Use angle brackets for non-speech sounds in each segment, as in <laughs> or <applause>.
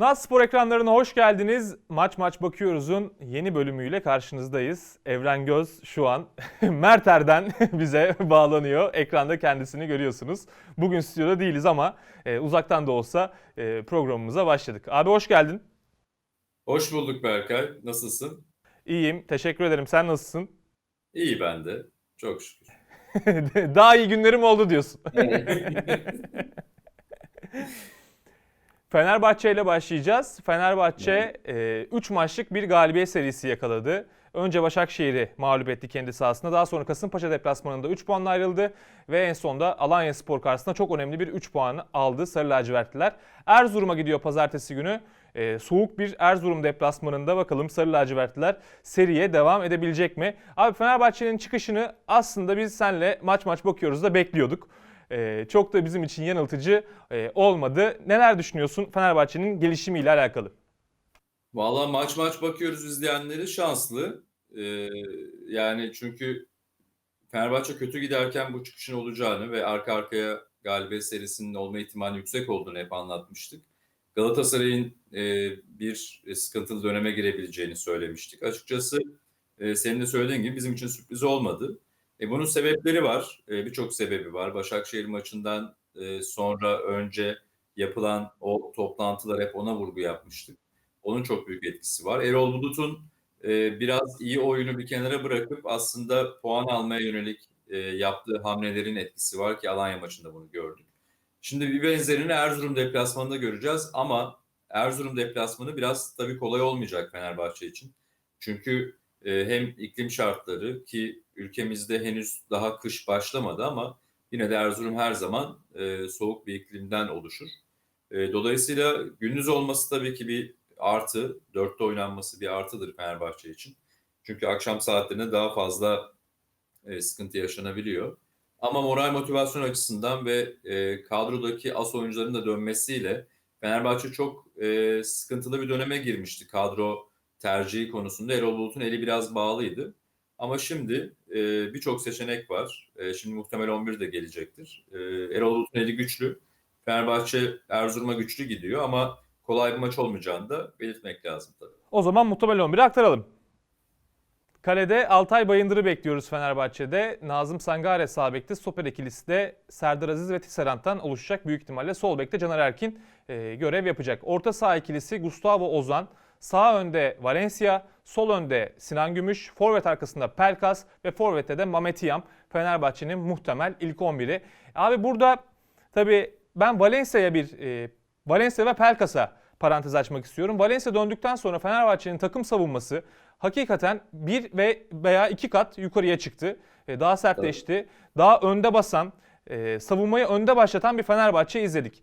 Naz Spor ekranlarına hoş geldiniz. Maç maç bakıyoruz'un yeni bölümüyle karşınızdayız. Evren Göz şu an <laughs> Merter'den <laughs> bize bağlanıyor. Ekranda kendisini görüyorsunuz. Bugün stüdyoda değiliz ama e, uzaktan da olsa e, programımıza başladık. Abi hoş geldin. Hoş bulduk Berkay. Nasılsın? İyiyim. Teşekkür ederim. Sen nasılsın? İyi ben de. Çok şükür. <laughs> Daha iyi günlerim oldu diyorsun. Fenerbahçe ile başlayacağız. Fenerbahçe 3 maçlık bir galibiyet serisi yakaladı. Önce Başakşehir'i mağlup etti kendi sahasında. Daha sonra Kasımpaşa deplasmanında 3 puanla ayrıldı. Ve en sonunda Alanya Spor karşısında çok önemli bir 3 puanı aldı Sarı Lacivertliler. Erzurum'a gidiyor pazartesi günü. Ee, soğuk bir Erzurum deplasmanında bakalım Sarı Lacivertliler seriye devam edebilecek mi? Abi Fenerbahçe'nin çıkışını aslında biz senle maç maç bakıyoruz da bekliyorduk. Ee, çok da bizim için yanıltıcı e, olmadı. Neler düşünüyorsun Fenerbahçe'nin gelişimiyle alakalı? Valla maç maç bakıyoruz izleyenleri şanslı. Ee, yani çünkü Fenerbahçe kötü giderken bu çıkışın olacağını ve arka arkaya galibiyet serisinin olma ihtimali yüksek olduğunu hep anlatmıştık. Galatasaray'ın e, bir sıkıntılı döneme girebileceğini söylemiştik. Açıkçası e, senin de söylediğin gibi bizim için sürpriz olmadı. E, bunun sebepleri var. E, Birçok sebebi var. Başakşehir maçından e, sonra önce yapılan o toplantılar hep ona vurgu yapmıştık. Onun çok büyük etkisi var. Erol Bulut'un e, biraz iyi oyunu bir kenara bırakıp aslında puan almaya yönelik e, yaptığı hamlelerin etkisi var ki Alanya maçında bunu gördük. Şimdi bir benzerini Erzurum deplasmanında göreceğiz ama Erzurum deplasmanı biraz tabii kolay olmayacak Fenerbahçe için. Çünkü e, hem iklim şartları ki ülkemizde henüz daha kış başlamadı ama yine de Erzurum her zaman e, soğuk bir iklimden oluşur. E, dolayısıyla gündüz olması tabii ki bir artı, dörtte oynanması bir artıdır Fenerbahçe için. Çünkü akşam saatlerinde daha fazla e, sıkıntı yaşanabiliyor. Ama moral motivasyon açısından ve e, kadrodaki as oyuncuların da dönmesiyle Fenerbahçe çok e, sıkıntılı bir döneme girmişti kadro tercihi konusunda. Erol Bulut'un eli biraz bağlıydı. Ama şimdi e, birçok seçenek var. E, şimdi muhtemel 11 de gelecektir. E, Erol Bulut'un eli güçlü. Fenerbahçe Erzurum'a güçlü gidiyor ama kolay bir maç olmayacağını da belirtmek lazım tabii. O zaman muhtemel 11'i aktaralım. Kalede Altay Bayındır'ı bekliyoruz Fenerbahçe'de. Nazım Sangare sağ bekte, stoper ikilisi de Serdar Aziz ve Tisserant'tan oluşacak büyük ihtimalle. Sol bekte Caner Erkin e, görev yapacak. Orta saha ikilisi Gustavo Ozan, sağ önde Valencia, sol önde Sinan Gümüş, forvet arkasında Pelkas ve forvette de Mamet Yam. Fenerbahçe'nin muhtemel ilk 11'i. Abi burada tabii ben Valencia'ya bir e, Valencia ve Pelkas'a parantez açmak istiyorum. Valencia döndükten sonra Fenerbahçe'nin takım savunması hakikaten bir ve veya iki kat yukarıya çıktı. E, Daha sertleşti. Daha önde basan, e, savunmayı önde başlatan bir Fenerbahçe izledik.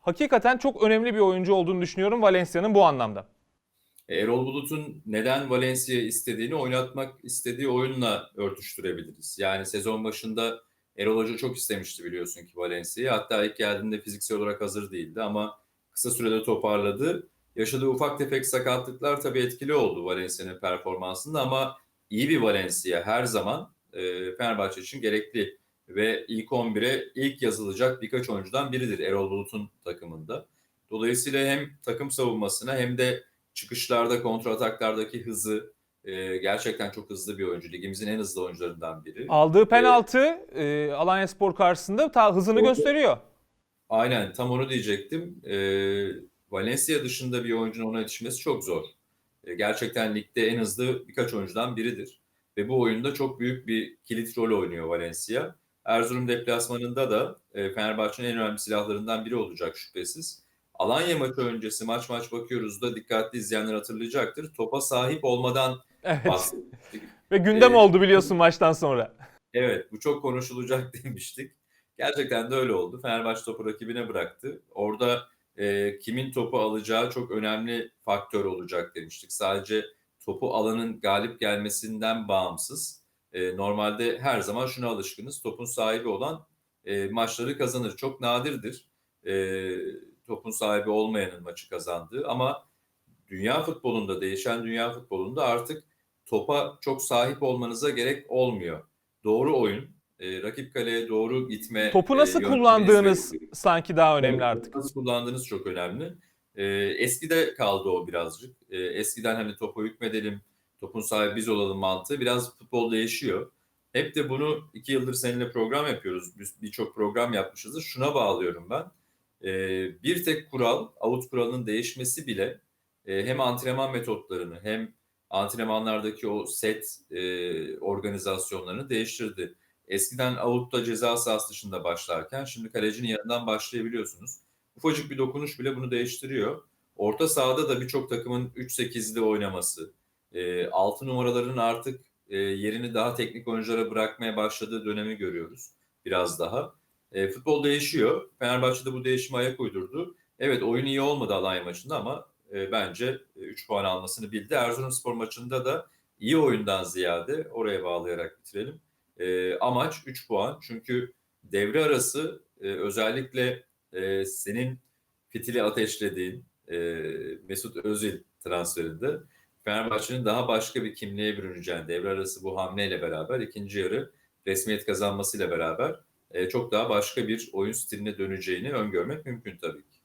Hakikaten çok önemli bir oyuncu olduğunu düşünüyorum Valencia'nın bu anlamda. E, Erol Bulut'un neden Valencia istediğini oynatmak istediği oyunla örtüştürebiliriz. Yani sezon başında Erol Hoca çok istemişti biliyorsun ki Valencia'yı. Hatta ilk geldiğinde fiziksel olarak hazır değildi ama kısa sürede toparladı. Yaşadığı ufak tefek sakatlıklar tabii etkili oldu Valencia'nın performansında ama iyi bir Valencia her zaman e, Fenerbahçe için gerekli ve ilk 11'e ilk yazılacak birkaç oyuncudan biridir Erol Bulut'un takımında. Dolayısıyla hem takım savunmasına hem de çıkışlarda, kontrataklardaki hızı e, gerçekten çok hızlı bir oyuncu. Ligimizin en hızlı oyuncularından biri. Aldığı penaltı e, Alanya Spor karşısında ta hızını Doğru. gösteriyor. Aynen tam onu diyecektim. Ee, Valencia dışında bir oyuncunun ona yetişmesi çok zor. Ee, gerçekten ligde en hızlı birkaç oyuncudan biridir. Ve bu oyunda çok büyük bir kilit rol oynuyor Valencia. Erzurum deplasmanında da e, Fenerbahçe'nin en önemli silahlarından biri olacak şüphesiz. Alanya maçı öncesi maç maç bakıyoruz da dikkatli izleyenler hatırlayacaktır. Topa sahip olmadan Evet. bahsetmiştik. <laughs> Ve gündem Ee, oldu biliyorsun maçtan sonra. Evet bu çok konuşulacak <laughs> demiştik. Gerçekten de öyle oldu. Fenerbahçe topu rakibine bıraktı. Orada e, kimin topu alacağı çok önemli faktör olacak demiştik. Sadece topu alanın galip gelmesinden bağımsız. E, normalde her zaman şuna alışkınız. Topun sahibi olan e, maçları kazanır. Çok nadirdir e, topun sahibi olmayanın maçı kazandığı. Ama dünya futbolunda, değişen dünya futbolunda artık topa çok sahip olmanıza gerek olmuyor. Doğru oyun, e, rakip kaleye doğru gitme. Topu e, nasıl yönteminiz kullandığınız ve- sanki daha önemli Topu artık. Nasıl kullandığınız çok önemli. E, eskide kaldı o birazcık. E, eskiden hani topa hükmedelim, topun sahibi biz olalım mantığı biraz futbol değişiyor. Hep de bunu iki yıldır seninle program yapıyoruz. Birçok program yapmışızdır. Şuna bağlıyorum ben. E, bir tek kural, out kuralının değişmesi bile e, hem antrenman metotlarını hem antrenmanlardaki o set e, organizasyonlarını değiştirdi. Eskiden out'ta ceza sahası dışında başlarken şimdi kalecinin yanından başlayabiliyorsunuz. Ufacık bir dokunuş bile bunu değiştiriyor. Orta sahada da birçok takımın 3-8'li oynaması, e, 6 numaraların artık e, yerini daha teknik oyunculara bırakmaya başladığı dönemi görüyoruz biraz daha. E, futbol değişiyor. Fenerbahçe de bu değişime ayak uydurdu. Evet oyun iyi olmadı Alanya maçında ama e, bence 3 puan almasını bildi. Erzurumspor maçında da iyi oyundan ziyade oraya bağlayarak bitirelim. E, amaç 3 puan. Çünkü devre arası e, özellikle e, senin fitili ateşlediğin e, Mesut Özil transferinde Fenerbahçe'nin daha başka bir kimliğe bürüneceğini devre arası bu hamleyle beraber ikinci yarı resmiyet kazanmasıyla beraber e, çok daha başka bir oyun stiline döneceğini öngörmek mümkün tabii ki.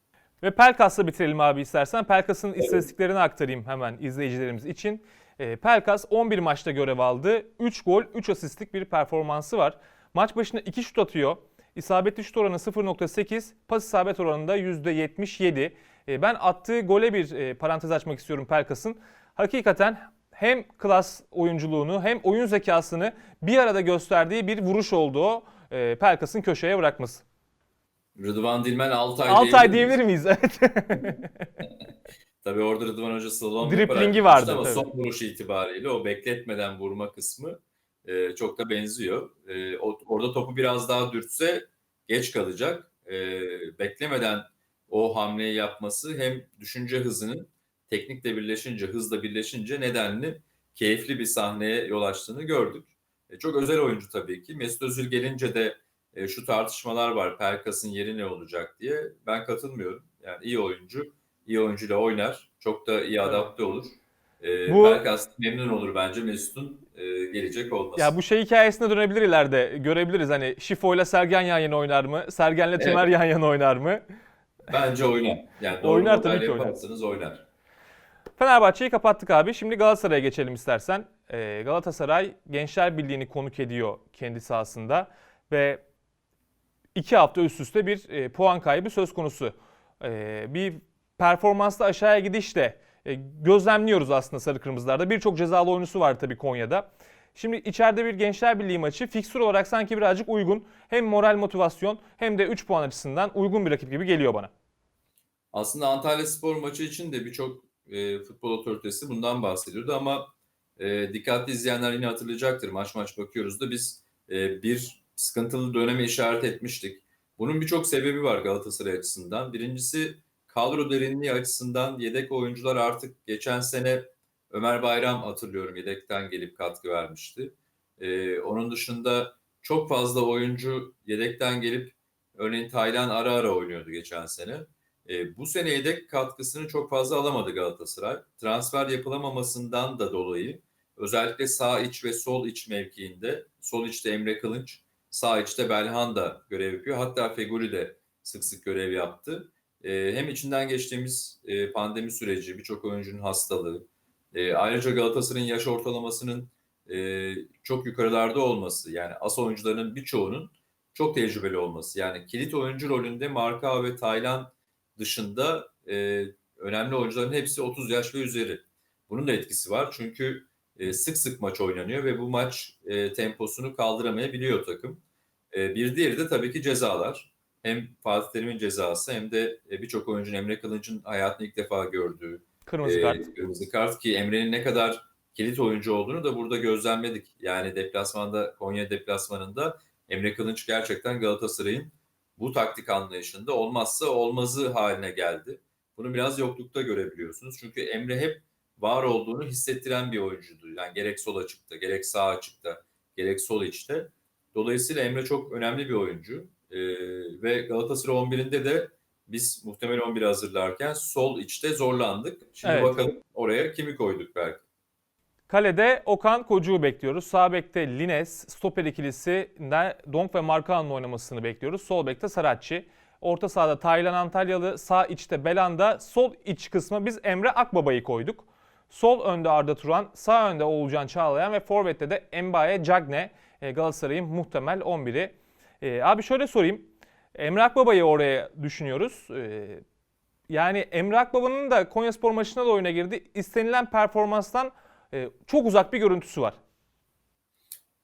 Ve Pelkas'la bitirelim abi istersen. Pelkas'ın istatistiklerini aktarayım hemen izleyicilerimiz için. E, Pelkas 11 maçta görev aldı. 3 gol, 3 asistlik bir performansı var. Maç başına 2 şut atıyor. İsabetli şut oranı 0.8, pas isabet oranı da %77. E, ben attığı gole bir e, parantez açmak istiyorum Pelkas'ın. Hakikaten hem klas oyunculuğunu hem oyun zekasını bir arada gösterdiği bir vuruş oldu o. E, Pelkas'ın köşeye bırakması. Rıdvan Dilmen Altay, Altay diyebilir diyebilir miyiz? <laughs> Evet. <laughs> Tabii orada Rıdvan Hoca slalom Driplingi vardı ama tabii. son vuruş itibariyle o bekletmeden vurma kısmı e, çok da benziyor. E, orada topu biraz daha dürtse geç kalacak. E, beklemeden o hamleyi yapması hem düşünce hızının teknikle birleşince, hızla birleşince nedenli keyifli bir sahneye yol açtığını gördük. E, çok özel oyuncu tabii ki. Mesut Özil gelince de e, şu tartışmalar var. Pelkas'ın yeri ne olacak diye. Ben katılmıyorum. Yani iyi oyuncu, iyi oyuncuyla oynar. Çok da iyi adapte olur. E, Bu- Pelkas memnun olur bence Mesut'un e, gelecek olması. Ya bu şey hikayesine dönebilir ileride. Görebiliriz hani Şifo ile Sergen yan yana oynar mı? Sergen'le Evet. Tümer yan yana oynar mı? Bence oynar. Yani doğru Oynar tabii ki oynar. oynar. Fenerbahçe'yi kapattık abi. Şimdi Galatasaray'a geçelim istersen. Ee, Galatasaray Gençler Birliği'ni konuk ediyor kendi sahasında ve iki hafta üst üste bir e, puan kaybı söz konusu. Ee, bir performansta aşağıya gidiş de e, gözlemliyoruz aslında sarı kırmızılarda. Birçok cezalı oyuncusu var tabii Konya'da. Şimdi içeride bir Gençler Birliği maçı fiksür olarak sanki birazcık uygun. Hem moral motivasyon hem de 3 puan açısından uygun bir rakip gibi geliyor bana. Aslında Antalya Spor maçı için de birçok e, futbol otoritesi bundan bahsediyordu ama e, dikkatli izleyenler yine hatırlayacaktır. Maç maç bakıyoruz da biz e, bir sıkıntılı döneme işaret etmiştik. Bunun birçok sebebi var Galatasaray açısından. Birincisi kadro derinliği açısından yedek oyuncular artık geçen sene Ömer Bayram hatırlıyorum yedekten gelip katkı vermişti. E, onun dışında çok fazla oyuncu yedekten gelip örneğin Taylan ara ara oynuyordu geçen sene. E, bu sene yedek katkısını çok fazla alamadı Galatasaray. Transfer yapılamamasından da dolayı özellikle sağ iç ve sol iç mevkiinde sol içte Emre Kılınç, sağ içte Belhanda görev yapıyor. Hatta Feguli de sık sık görev yaptı. E, hem içinden geçtiğimiz e, pandemi süreci, birçok oyuncunun hastalığı, e, ayrıca Galatasaray'ın yaş ortalamasının e, çok yukarılarda olması, yani as oyuncularının birçoğunun çok tecrübeli olması. Yani kilit oyuncu rolünde Marka ve Taylan dışında e, önemli oyuncuların hepsi 30 yaş ve üzeri. Bunun da etkisi var çünkü e, sık sık maç oynanıyor ve bu maç e, temposunu kaldıramayabiliyor takım. E, bir diğeri de tabii ki cezalar. Hem Fatih Terim'in cezası hem de e, birçok oyuncunun Emre Kılınç'ın hayatını ilk defa gördüğü Kırmızı e, kart. kırmızı kart ki Emre'nin ne kadar kilit oyuncu olduğunu da burada gözlemledik. Yani deplasmanda Konya deplasmanında Emre Kılınç gerçekten Galatasaray'ın bu taktik anlayışında olmazsa olmazı haline geldi. Bunu biraz yoklukta görebiliyorsunuz. Çünkü Emre hep var olduğunu hissettiren bir oyuncuydu. Yani gerek sol açıkta, gerek sağ açıkta, gerek sol içte. Dolayısıyla Emre çok önemli bir oyuncu. Ee, ve Galatasaray 11'inde de biz muhtemel 11 hazırlarken sol içte zorlandık. Şimdi Evet. bakalım oraya kimi koyduk belki. Kalede Okan Kocuğu bekliyoruz. Sağ bekte Lines, stoper ikilisi Donk ve Markan'ın oynamasını bekliyoruz. Sol bekte Saratçı. Orta sahada Taylan Antalyalı, sağ içte Belanda, sol iç kısma biz Emre Akbaba'yı koyduk. Sol önde Arda Turan, sağ önde Oğulcan Çağlayan ve forvette de Mbaye Cagne e, Galatasaray'ın muhtemel 11'i. E, abi şöyle sorayım. Emre Akbaba'yı oraya düşünüyoruz. E, yani Emre Akbaba'nın da Konyaspor maçına da oyuna girdi. İstenilen performanstan e, çok uzak bir görüntüsü var.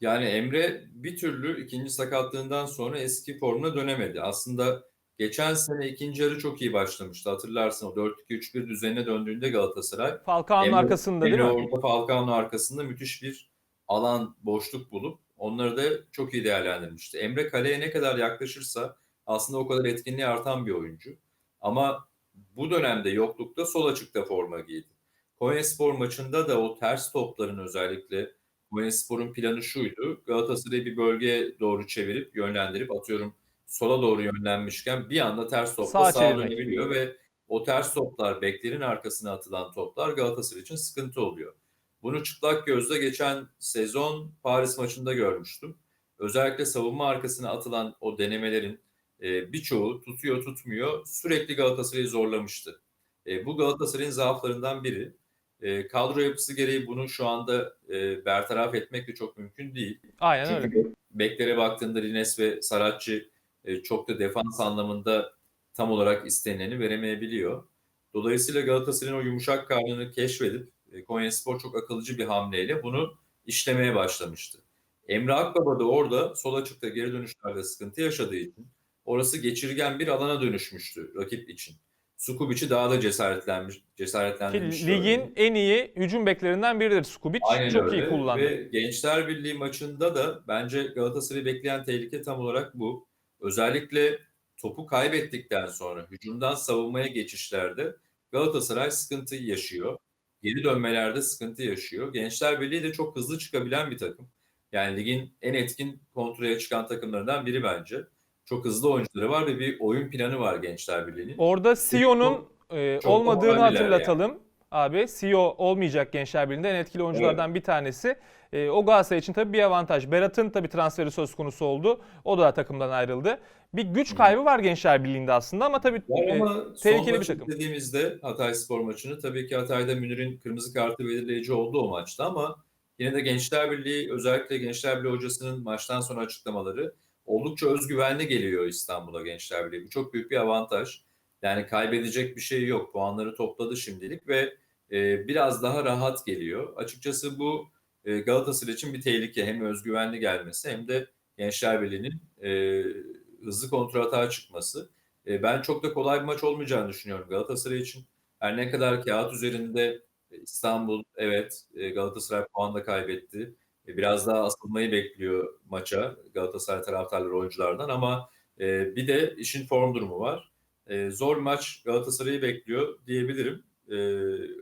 Yani Emre bir türlü ikinci sakatlığından sonra eski formuna dönemedi. Aslında geçen sene ikinci yarı çok iyi başlamıştı. Hatırlarsın o 4-2-3-1 düzenine döndüğünde Galatasaray. Falcao'nun Emre- arkasında değil Emre mi? orada Falcao'nun arkasında müthiş bir alan, boşluk bulup onları da çok iyi değerlendirmişti. Emre kaleye ne kadar yaklaşırsa aslında o kadar etkinliği artan bir oyuncu. Ama bu dönemde yoklukta sol açıkta forma giydi. Konyaspor maçında da o ters topların özellikle Konyaspor'un planı şuydu. Galatasaray'ı bir bölgeye doğru çevirip yönlendirip atıyorum sola doğru yönlenmişken bir anda ters topla Sağa çevirmek. dönebiliyor ve o ters toplar, beklerin arkasına atılan toplar Galatasaray için sıkıntı oluyor. Bunu çıplak gözle geçen sezon Paris maçında görmüştüm. Özellikle savunma arkasına atılan o denemelerin e, birçoğu tutuyor tutmuyor sürekli Galatasaray'ı zorlamıştı. E, bu Galatasaray'ın zaaflarından biri. E, kadro yapısı gereği bunu şu anda e, bertaraf etmek de çok mümkün değil. Aynen öyle. Çünkü beklere baktığında Rines ve Saratçı e, çok da defans anlamında tam olarak istenileni veremeyebiliyor. Dolayısıyla Galatasaray'ın o yumuşak karnını keşfedip e, Konyaspor çok akıllıcı bir hamleyle bunu işlemeye başlamıştı. Emre Akbaba da orada sol açıkta geri dönüşlerde sıkıntı yaşadığı için orası geçirgen bir alana dönüşmüştü rakip için. Sukubic'i daha da cesaretlenmiş, Ki cesaretlendirmiş. ligin en iyi hücum beklerinden biridir Skubic. Aynen Çok öyle. iyi kullandı. Ve Gençler Birliği maçında da bence Galatasaray'ı bekleyen tehlike tam olarak bu. Özellikle topu kaybettikten sonra hücumdan savunmaya geçişlerde Galatasaray sıkıntı yaşıyor. Geri dönmelerde sıkıntı yaşıyor. Gençler Birliği de çok hızlı çıkabilen bir takım. Yani ligin en etkin kontraya çıkan takımlarından biri bence. Çok hızlı oyuncuları var ve bir oyun planı var Gençler Birliği'nin. Orada Sio'nun e, çok olmadığını hatırlatalım. Abi Sio olmayacak Gençler Birliği'nde en etkili oyunculardan bir tanesi. E, o Galatasaray için tabii bir avantaj. Berat'ın tabii transferi söz konusu oldu. O da takımdan ayrıldı. Bir güç kaybı var Gençler Birliği'nde aslında ama tabii e, ama tehlikeli bir takım. dediğimizde Hatay Spor maçını tabii ki Hatay'da Münir'in kırmızı kartı belirleyici oldu o maçta ama yine de Gençler Birliği özellikle Gençler Birliği hocasının maçtan sonra açıklamaları oldukça özgüvenli geliyor İstanbul'a Gençler Birliği. Bu çok büyük bir avantaj. Yani kaybedecek bir şey yok. Puanları topladı şimdilik ve e, biraz daha rahat geliyor. Açıkçası bu e, Galatasaray için bir tehlike. Hem özgüvenli gelmesi hem de Gençler Birliği'nin e, hızlı kontratağa çıkması. E, ben çok da kolay bir maç olmayacağını düşünüyorum Galatasaray için. Her ne kadar kağıt üzerinde İstanbul evet e, Galatasaray puan da kaybetti. E, Biraz daha asılmayı bekliyor maça Galatasaray taraftarları oyunculardan ama e, bir de işin form durumu var. E, Zor maç Galatasaray'ı bekliyor diyebilirim. E,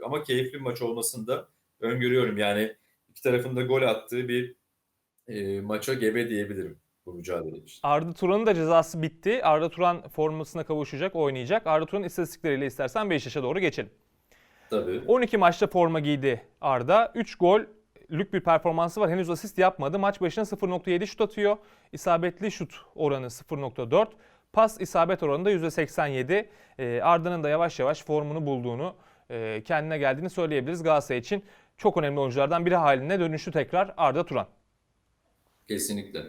Ama keyifli bir maç olmasını da öngörüyorum. Yani iki tarafın da gol attığı bir e, maça gebe diyebilirim bu mücadele için. Arda Turan'ın da cezası bitti. Arda Turan formasına kavuşacak, oynayacak. Arda Turan'ın istatistikleriyle istersen Beşiktaş'a doğru geçelim. Tabii. 12 maçta forma giydi Arda. 3 gol lük bir performansı var. Henüz asist yapmadı. Maç başına 0.7 şut atıyor. İsabetli şut oranı 0.4. Pas isabet oranı da %87. Ee, Arda'nın da yavaş yavaş formunu bulduğunu, e, kendine geldiğini söyleyebiliriz. Galatasaray için çok önemli oyunculardan biri haline dönüştü tekrar Arda Turan. Kesinlikle.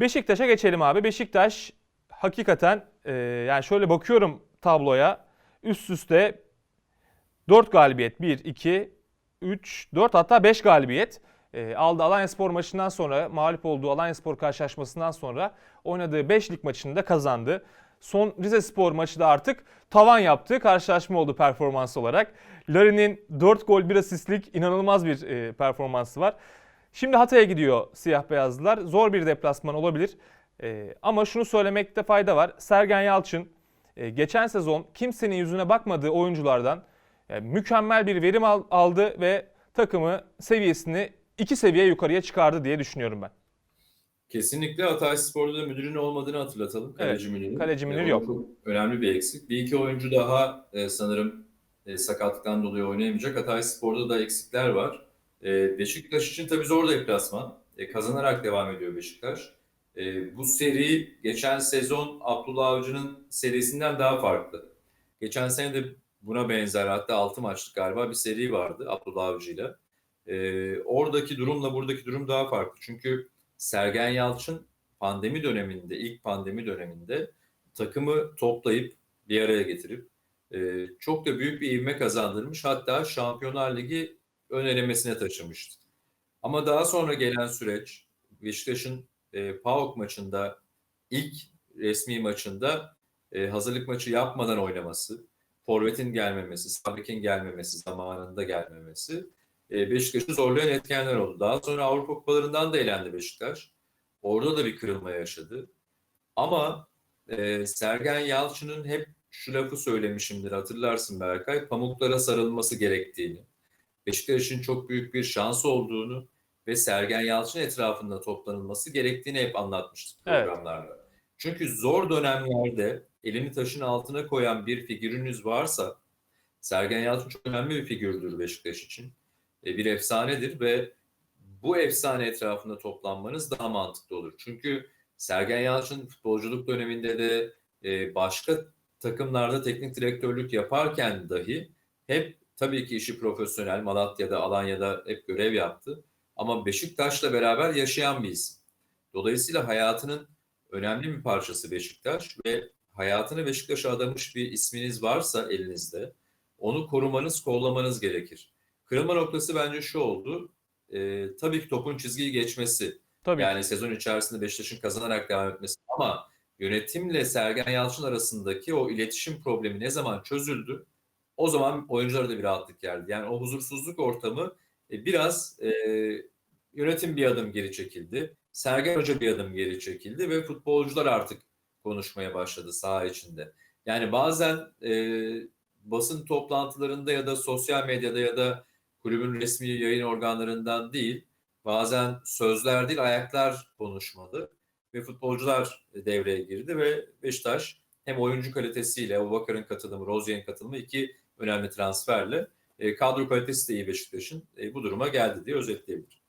Beşiktaş'a geçelim abi. Beşiktaş hakikaten e, yani şöyle bakıyorum tabloya üst üste 4 galibiyet 1, 2, 3, 4 hatta 5 galibiyet e, aldı. Alanyaspor maçından sonra mağlup olduğu Alanyaspor karşılaşmasından sonra oynadığı 5 lig maçını da kazandı. Son Rize Spor maçı da artık tavan yaptığı karşılaşma oldu performans olarak. Larin'in 4 gol 1 asistlik inanılmaz bir e, performansı var. Şimdi Hatay'a gidiyor siyah beyazlılar. Zor bir deplasman olabilir. Ee, ama şunu söylemekte fayda var. Sergen Yalçın e, geçen sezon kimsenin yüzüne bakmadığı oyunculardan e, mükemmel bir verim al- aldı ve takımı seviyesini iki seviye yukarıya çıkardı diye düşünüyorum ben. Kesinlikle Hatay Spor'da da müdürün olmadığını hatırlatalım. Kaleci Münir'in. kaleci Münir yok. Çok önemli bir eksik. Bir iki oyuncu daha e, sanırım e, sakatlıktan dolayı oynayamayacak. Hatay Spor'da da eksikler var. E, Beşiktaş için tabii zor deplasman. E, kazanarak devam ediyor Beşiktaş. E, bu seri geçen sezon Abdullah Avcı'nın serisinden daha farklı. Geçen sene de buna benzer hatta 6 maçlık galiba bir seri vardı Abdullah Avcı'yla. E, oradaki durumla buradaki durum daha farklı. Çünkü Sergen Yalçın pandemi döneminde, ilk pandemi döneminde takımı toplayıp bir araya getirip e, çok da büyük bir ivme kazandırmış. Hatta Şampiyonlar Ligi ön elemesine taşımıştı. Ama daha sonra gelen süreç Beşiktaş'ın e, PAOK maçında ilk resmi maçında e, hazırlık maçı yapmadan oynaması, Forvet'in gelmemesi, Sabek'in gelmemesi, zamanında gelmemesi e, Beşiktaş'ı zorlayan etkenler oldu. Daha sonra Avrupa Kupalarından da elendi Beşiktaş. Orada da bir kırılma yaşadı. Ama e, Sergen Yalçın'ın hep şu lafı söylemişimdir hatırlarsın Berkay, pamuklara sarılması gerektiğini, Beşiktaş'ın çok büyük bir şansı olduğunu ve Sergen Yalçın etrafında toplanılması gerektiğini hep anlatmıştık Evet. programlarda. Çünkü zor dönemlerde elini taşın altına koyan bir figürünüz varsa Sergen Yalçın çok önemli bir figürdür Beşiktaş için. E, bir efsanedir ve bu efsane etrafında toplanmanız daha mantıklı olur. Çünkü Sergen Yalçın futbolculuk döneminde de e, başka takımlarda teknik direktörlük yaparken dahi hep tabii ki işi profesyonel Malatya'da, Alanya'da hep görev yaptı. Ama Beşiktaş'la beraber yaşayan bir isim. Dolayısıyla hayatının önemli bir parçası Beşiktaş ve hayatını Beşiktaş'a adamış bir isminiz varsa elinizde onu korumanız, kollamanız gerekir. Kırılma noktası bence şu oldu. E, tabii ki topun çizgiyi geçmesi. Tabii. Yani sezon içerisinde Beşiktaş'ın kazanarak devam etmesi. Ama yönetimle Sergen Yalçın arasındaki o iletişim problemi ne zaman çözüldü? O zaman oyunculara da bir rahatlık geldi. Yani o huzursuzluk ortamı e, biraz e, yönetim bir adım geri çekildi. Sergen Hoca bir adım geri çekildi ve futbolcular artık konuşmaya başladı saha içinde. Yani bazen e, basın toplantılarında ya da sosyal medyada ya da kulübün resmi yayın organlarından değil, bazen sözler değil ayaklar konuşmalı ve futbolcular devreye girdi ve Beşiktaş hem oyuncu kalitesiyle Abubakar'ın katılımı, Rozier'in katılımı iki önemli transferle e, kadro kalitesi de iyi Beşiktaş'ın e, bu duruma geldi diye özetleyebilirim.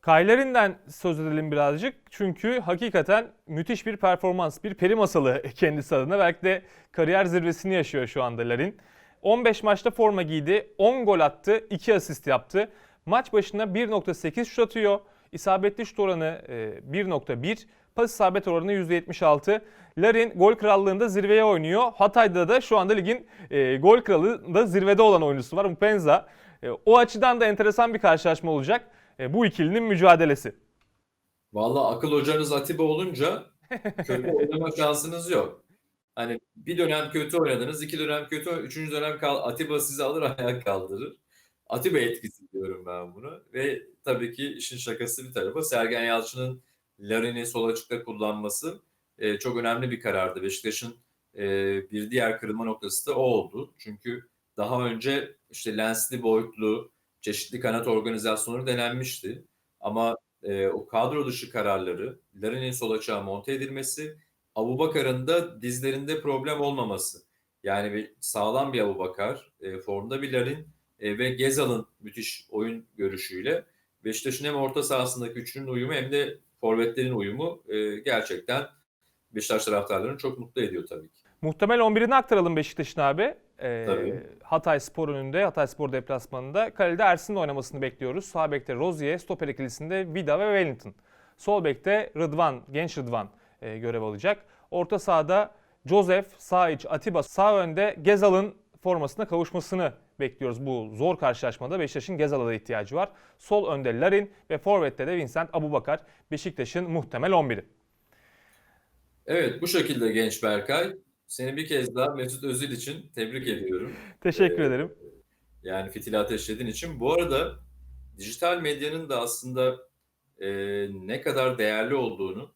Kaylerinden söz edelim birazcık. Çünkü hakikaten müthiş bir performans, bir peri masalı <laughs> kendisi adına. Belki de kariyer zirvesini yaşıyor şu anda Larin. 15 maçta forma giydi, 10 gol attı, 2 asist yaptı. Maç başına 1.8 şut atıyor. İsabetli şut oranı e, 1.1, pas isabet oranı %76. Larin gol krallığında zirveye oynuyor. Hatay'da da şu anda ligin e, gol krallığında zirvede olan oyuncusu var Mpenza. E, o açıdan da enteresan bir karşılaşma olacak. E, bu ikilinin mücadelesi. Vallahi akıl hocanız Atiba olunca kötü oynama <laughs> şansınız yok. Hani bir dönem kötü oynadınız, iki dönem kötü, üçüncü dönem kal Atiba sizi alır <laughs> ayağa kaldırır. Atiba etkisi diyorum ben bunu. Ve tabii ki işin şakası bir tarafa Sergen Yalçın'ın Larin'i sol açıkta kullanması e, çok önemli bir karardı. Beşiktaş'ın e, bir diğer kırılma noktası da o oldu. Çünkü daha önce işte lensli boyutlu çeşitli kanat organizasyonları denenmişti. Ama e, o kadro dışı kararları, Larin'in sol açığa monte edilmesi, Abubakar'ın da dizlerinde problem olmaması. Yani bir sağlam bir Abubakar, e, formda bir Larin e, ve Gezal'ın müthiş oyun görüşüyle Beşiktaş'ın hem orta sahasındaki üçlünün uyumu hem de forvetlerin uyumu e, gerçekten Beşiktaş taraftarlarını çok mutlu ediyor tabii ki. Muhtemel 11'ini aktaralım Beşiktaş'ın abi. Tabii. Hatay Spor önünde, Hatay Spor deplasmanında. Kalede Ersin'in oynamasını bekliyoruz. Sağ bekte Rozier, stoper ikilisinde Vida ve Wellington. Sol bekte Rıdvan, genç Rıdvan e, görev alacak. Orta sahada Joseph, sağ iç Atiba, sağ önde Gezal'ın formasına kavuşmasını bekliyoruz. Bu zor karşılaşmada Beşiktaş'ın Gezal'a da ihtiyacı var. Sol önde Larin ve forvette de Vincent Abubakar. Beşiktaş'ın muhtemel 11'i. Evet bu şekilde genç Berkay. Seni bir kez daha Mesut Özil için tebrik ediyorum. Teşekkür Ee, ederim. Yani fitili ateşlediğin için. Bu arada dijital medyanın da aslında e, ne kadar değerli olduğunu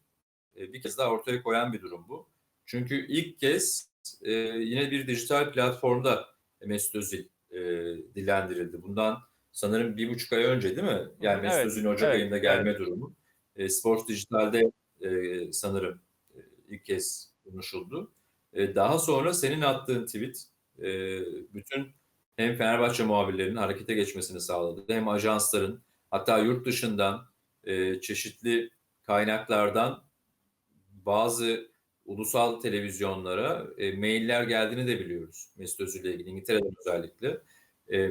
e, bir kez daha ortaya koyan bir durum bu. Çünkü ilk kez e, yine bir dijital platformda Mesut Özil e, dillendirildi. Bundan sanırım bir buçuk ay önce değil mi? Yani Mesut Evet, Özil'in Ocak evet, ayında gelme durumu. E, Sports Dijital'de e, sanırım e, ilk kez konuşuldu. E, daha sonra senin attığın tweet e, bütün hem Fenerbahçe muhabirlerinin harekete geçmesini sağladı. Hem ajansların hatta yurt dışından e, çeşitli kaynaklardan bazı ulusal televizyonlara mailler geldiğini de biliyoruz. Mesut Özil'le ilgili İngiltere'den özellikle.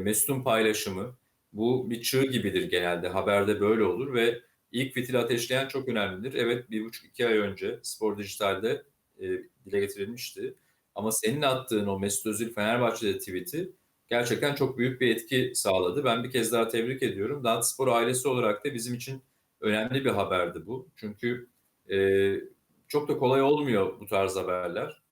Mesut'un paylaşımı bu bir çığ gibidir genelde. Haberde böyle olur ve ilk fitil ateşleyen çok önemlidir. Evet bir buçuk iki ay önce Spor Dijital'de e, dile getirilmişti. Ama senin attığın o Mesut Özil Fenerbahçe'de tweet'i gerçekten çok büyük bir etki sağladı. Ben bir kez daha tebrik ediyorum. Dant Spor ailesi olarak da bizim için önemli bir haberdi bu. Çünkü e, çok da kolay olmuyor bu tarz haberler.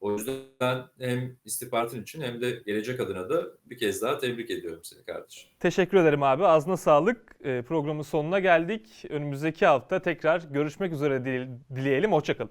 O yüzden hem istihbaratın için hem de gelecek adına da bir kez daha tebrik ediyorum seni kardeşim. Teşekkür ederim abi. Ağzına sağlık. Ee, Programın sonuna geldik. Önümüzdeki hafta tekrar görüşmek üzere dile- dileyelim. Hoşçakalın.